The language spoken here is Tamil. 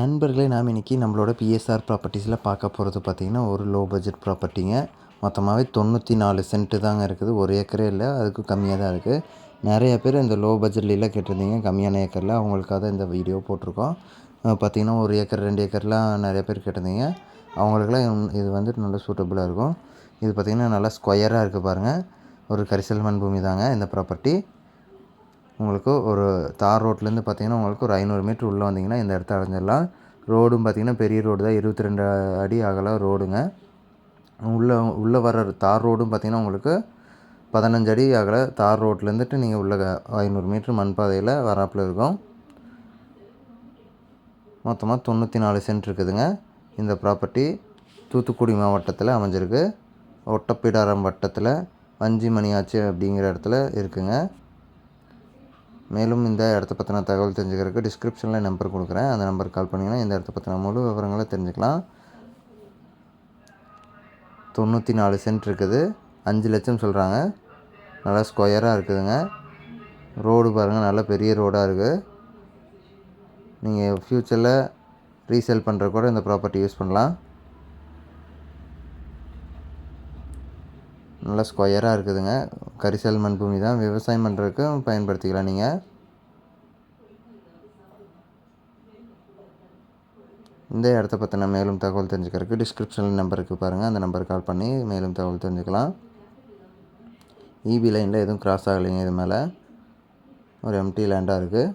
நண்பர்களே நாம் இன்றைக்கி நம்மளோட பிஎஸ்ஆர் ப்ராப்பர்ட்டிஸில் பார்க்க போகிறது பார்த்திங்கன்னா ஒரு லோ பட்ஜெட் ப்ராப்பர்ட்டிங்க மொத்தமாகவே தொண்ணூற்றி நாலு சென்ட்டு தாங்க இருக்குது. ஒரு ஏக்கரே இல்லை அதுக்கும் கம்மியாக தான் இருக்குது நிறைய பேர் இந்த லோ பட்ஜெட்லாம் கேட்டிருந்தீங்க கம்மியான ஏக்கரில். அவங்களுக்காக தான் இந்த வீடியோ போட்டிருக்கோம். பார்த்திங்கன்னா ஒரு ஏக்கர் ரெண்டு ஏக்கர்லாம் நிறைய பேர் கேட்டிருந்தீங்க. அவங்களுக்குலாம் இது வந்துட்டு நல்லா சூட்டபுளாக இருக்கும். இது பார்த்திங்கன்னா நல்லா ஸ்கொயராக இருக்குது பாருங்கள் ஒரு கரிசல் மண் பூமி தாங்க இந்த ப்ராப்பர்ட்டி உங்களுக்கு ஒரு தார் ரோட்லேருந்து பார்த்தீங்கன்னா உங்களுக்கு ஒரு ஐநூறு மீட்ரு உள்ளே வந்தீங்கன்னா இந்த இடத்த அடைஞ்சிடலாம். ரோடும் பார்த்தீங்கன்னா பெரிய ரோடு தான் இருபத்தி ரெண்டு அடி அகலம் ரோடுங்க. உள்ளே உள்ளே வர தார் ரோடும் பார்த்தீங்கன்னா உங்களுக்கு பதினஞ்சு அடி அகல தார் ரோட்லேருந்துட்டு நீங்கள் உள்ள ஐநூறு மீட்ரு மண் பாதையில் வராப்பில் இருக்கும். மொத்தமாக தொண்ணூற்றி நாலு சென்ட் இருக்குதுங்க. இந்த ப்ராப்பர்ட்டி தூத்துக்குடி மாவட்டத்தில் அமைஞ்சிருக்கு. ஒட்டப்பிடாரம் வட்டத்தில் வஞ்சி மணியாச்சி அப்படிங்கிற இடத்துல இருக்குங்க. மேலும் இந்த இடத்த பற்றின தகவல் தெரிஞ்சுக்கிறதுக்கு டிஸ்கிரிப்ஷனில் நம்பர் கொடுக்குறேன். அந்த நம்பருக்கு கால் பண்ணிங்கன்னா இந்த இடத்த பற்றின முழு விவரங்களை தெரிஞ்சுக்கலாம். தொண்ணூற்றி நாலு சென்ட் இருக்குது. அஞ்சு லட்சம் சொல்கிறாங்க நல்லா ஸ்கொயராக இருக்குதுங்க. ரோடு பாருங்கள் நல்ல பெரிய ரோடாக இருக்குது நீங்கள் ஃப்யூச்சரில் ரீசேல் பண்ணுற கூட இந்த ப்ராப்பர்ட்டி யூஸ் பண்ணலாம். நல்லா ஸ்கொயராக இருக்குதுங்க. கரிசல் மண் பூமி தான் விவசாயம் பண்ணுறதுக்கும் பயன்படுத்திக்கலாம் நீங்கள் இந்த இடத்த பற்றின மேலும் தகவல் தெரிஞ்சுக்கிறதுக்கு டிஸ்கிரிப்ஷனில் நம்பருக்கு பாருங்கள் அந்த நம்பருக்கு கால் பண்ணி மேலும் தகவல் தெரிஞ்சுக்கலாம். இபி லைனில் எதுவும் கிராஸ் ஆகலைங்க இது மேலே. ஒரு எம்டி லேண்டாக இருக்குது